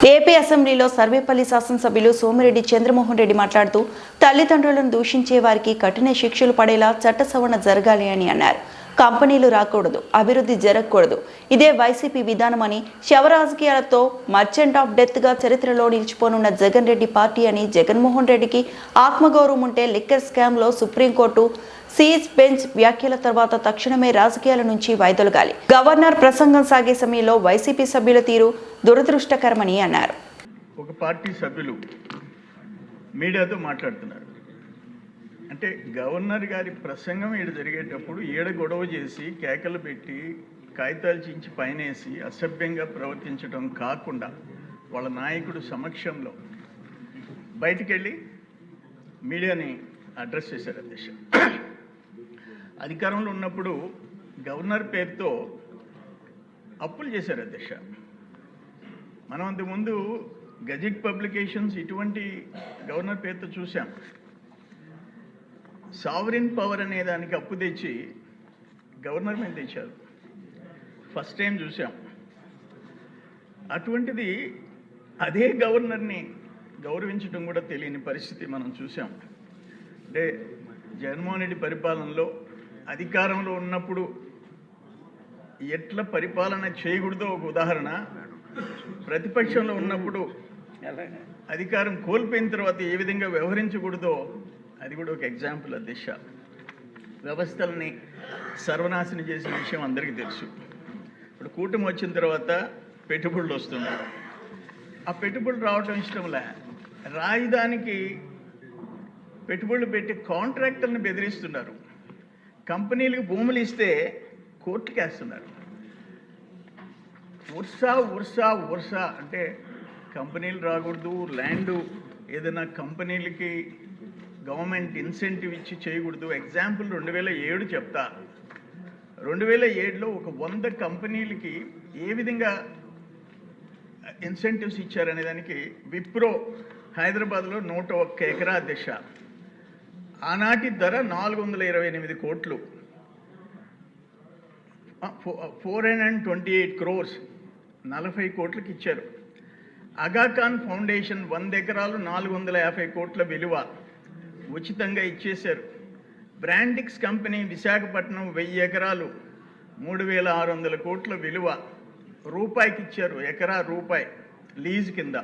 AP అసెంబ్లీలో సర్వేపల్లి శాసనసభ్యులు సోమిరెడ్డి చంద్రమోహన్ రెడ్డి మాట్లాడుతూ తల్లిదండ్రులను దూషించే వారికి కఠిన శిక్షలు పడేలా చట్ట సవరణ జరగాలి అని అన్నారు. కంపెనీలు రాకూడదు అభివృద్ధి జరగకూడదు. ఇదే వైసీపీ విధానమని శవ రాజకీయాలతో మర్చెంట్ ఆఫ్ డెత్గా చరిత్రలో నిలిచిపోనున్న జగన్ రెడ్డి పార్టీ అని జగన్మోహన్ రెడ్డికి ఆత్మగౌరవం ఉంటే లిక్కర్ స్కామ్లో సుప్రీంకోర్టు సీజ్ బెంచ్ వ్యాఖ్యల తర్వాత తక్షణమే రాజకీయాల నుంచి వైదొలగాలి. గవర్నర్ ప్రసంగం సాగే సమయంలో వైసీపీ సభ్యుల తీరు దురదృష్టకరమని అన్నారు. ఒక పార్టీ సభ్యులు మీడియాతో మాట్లాడుతున్నారు. అంటే గవర్నర్ గారి ప్రసంగం ఈడ జరిగేటప్పుడు ఈడ గొడవ చేసి కేకలు పెట్టి కాగితాలు చించి పైనేసి అసభ్యంగా ప్రవర్తించడం కాకుండా వాళ్ళ నాయకుడు సమక్షంలో బయటికెళ్ళి మీడియాని అడ్రస్ చేశారు అధ్యక్ష. అధికారంలో ఉన్నప్పుడు గవర్నర్ పేరుతో అప్పులు చేశారు అధ్యక్ష. మనం అంతకుముందు గజెట్ పబ్లికేషన్స్ ఇటువంటి గవర్నర్ పేరుతో చూసాం సావరిన్ పవర్ అనే దానికి అప్పు తెచ్చి గవర్నర్ మీద తెచ్చారు. ఫస్ట్ టైం చూసాం అటువంటిది అదే గవర్నర్ని గౌరవించడం కూడా తెలియని పరిస్థితి మనం చూసాం అంటే జగన్మోహన్ రెడ్డి పరిపాలనలో అధికారంలో ఉన్నప్పుడు ఎట్లా పరిపాలన చేయకూడదో ఒక ఉదాహరణ. ప్రతిపక్షంలో ఉన్నప్పుడు అధికారం కోల్పోయిన తర్వాత ఏ విధంగా వ్యవహరించకూడదో అది కూడా ఒక ఎగ్జాంపుల్ ఆ దిశ. వ్యవస్థల్ని సర్వనాశనం చేసిన విషయం అందరికీ తెలుసు. ఇప్పుడు కూటమి వచ్చిన తర్వాత పెట్టుబడులు వస్తున్నాయి. ఆ పెట్టుబడులు రావటం ఇష్టంలే రాజధానికి పెట్టుబడులు పెట్టి కాంట్రాక్టర్ని బెదిరిస్తున్నారు. కంపెనీలకు భూములు ఇస్తే కోర్టుకి వేస్తున్నారు ఉర్సా ఉర్సా ఉర్సా అంటే కంపెనీలు రాకూడదు ల్యాండ్ ఏదైనా కంపెనీలకి గవర్నమెంట్ ఇన్సెంటివ్ ఇచ్చి చేయకూడదు. ఎగ్జాంపుల్ రెండు వేల ఏడు చెప్తా. రెండు వేల ఏడులో ఒక వంద కంపెనీలకి ఏ విధంగా ఇన్సెంటివ్స్ ఇచ్చారనే దానికి విప్రో హైదరాబాద్లో నూట ఒక్క ఎకరా దిశ. ఆనాటి ధర నాలుగు వందల ఇరవై ఎనిమిది కోట్లు. Four hundred and twenty eight crores నలభై కోట్లకి ఇచ్చారు. అగాఖాన్ ఫౌండేషన్ వంద ఎకరాలు నాలుగు వందల యాభై కోట్ల విలువ. ఉచితంగా ఇచ్చేశారు. బ్రాండిక్స్ కంపెనీ విశాఖపట్నం వెయ్యి ఎకరాలు మూడు వేల ఆరు వందల కోట్ల విలువ రూపాయికి ఇచ్చారు ఎకరా రూపాయి లీజ్ కింద.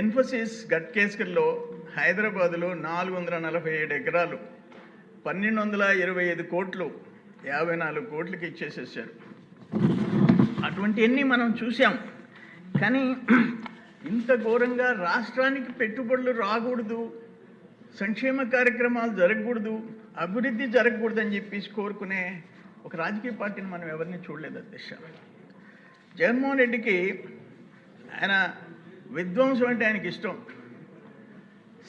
ఇన్ఫోసిస్ గట్కేస్కర్లో హైదరాబాదులో నాలుగు వందల నలభై ఏడు ఎకరాలు పన్నెండు వందల ఇరవై ఐదు కోట్లు యాభై నాలుగు కోట్లకి ఇచ్చేసేసారు. అటువంటివన్నీ మనం చూసాం కానీ ఇంత ఘోరంగా రాష్ట్రానికి పెట్టుబడులు రాకూడదు సంక్షేమ కార్యక్రమాలు జరగకూడదు అభివృద్ధి జరగకూడదు అని చెప్పేసి కోరుకునే ఒక రాజకీయ పార్టీని మనం ఎవరిని చూడలేదు అధ్యక్ష. జగన్మోహన్ రెడ్డికి ఆయన విధ్వంసం అంటే ఆయనకి ఇష్టం.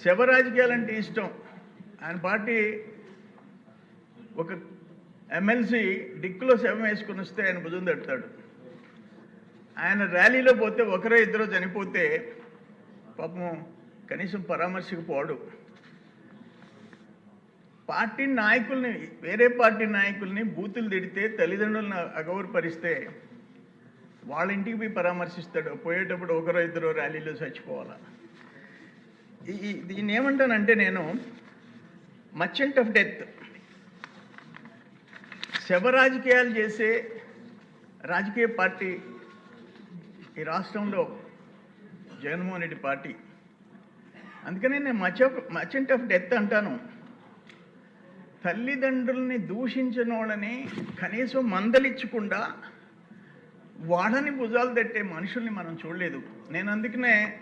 శవ రాజకీయాలంటే ఇష్టం. ఆయన పార్టీ ఒక ఎమ్మెల్సీ డిక్కులో శవం వేసుకుని వస్తే ఆయన భుజం తడతాడు. ఆయన ర్యాలీలో పోతే ఒకరో ఇద్దరో చనిపోతే పాపం కనీసం పరామర్శకు పోడు. పార్టీ నాయకుల్ని వేరే పార్టీ నాయకుల్ని బూతులు తిడితే తల్లిదండ్రులను అగౌరపరిస్తే వాళ్ళ ఇంటికి పోయి పరామర్శిస్తాడు. పోయేటప్పుడు ఒకరో ఇద్దరు ర్యాలీలో చచ్చిపోవాలా? ఈ- దీన్ని ఏమంటానంటే నేను మర్చెంట్ ఆఫ్ డెత్. శవ రాజకీయాలు చేసే రాజకీయ పార్టీ ఈ రాష్ట్రంలో జగన్మోహన్ రెడ్డి పార్టీ. అందుకనే నేను మచ్ మర్చెంట్ ఆఫ్ డెత్ అంటాను. తల్లిదండ్రుల్ని దూషించిన వాళ్ళని కనీసం మందలిచ్చకుండా వాళ్ళని భుజాలు తట్టే మనుషుల్ని మనం చూడలేదు. నేను అందుకనే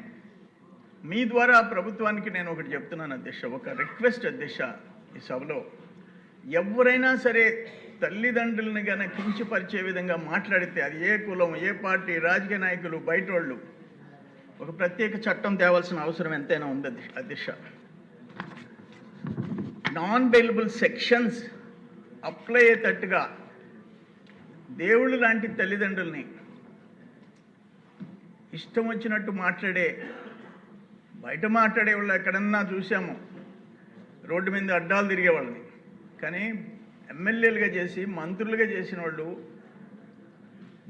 మీ ద్వారా ప్రభుత్వానికి నేను ఒకటి చెప్తున్నాను అధ్యక్ష. ఒక రిక్వెస్ట్ అధ్యక్ష ఈ సభలో. ఎవరైనా సరే తల్లిదండ్రులను కనుక కించపరిచే విధంగా మాట్లాడితే అది ఏ కులం ఏ పార్టీ రాజకీయ నాయకులు బయట వాళ్ళు ఒక ప్రత్యేక చట్టం తేవాల్సిన అవసరం ఎంతైనా ఉంది అధ్యక్ష నాన్ బెయిలబుల్ సెక్షన్స్ అప్లై అయ్యేటట్టుగా దేవుళ్ళు లాంటి తల్లిదండ్రుల్ని ఇష్టం వచ్చినట్టు మాట్లాడే బయట మాట్లాడే వాళ్ళు ఎక్కడన్నా చూసాము రోడ్డు మీద అడ్డాలు తిరిగే వాళ్ళని. కానీ ఎమ్మెల్యేలుగా చేసి మంత్రులుగా చేసిన వాళ్ళు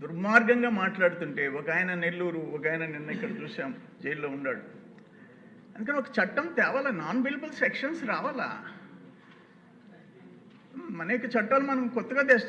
దుర్మార్గంగా మాట్లాడుతుంటే ఒక ఆయన నెల్లూరు ఒక ఆయన నిన్న ఇక్కడ చూసాం జైల్లో ఉన్నాడు. అందుకని ఒక చట్టం తేవాలా? నాన్ బిలబుల్ సెక్షన్స్ రావాలా? అనేక చట్టాలు మనం కొత్తగా తెస్తాం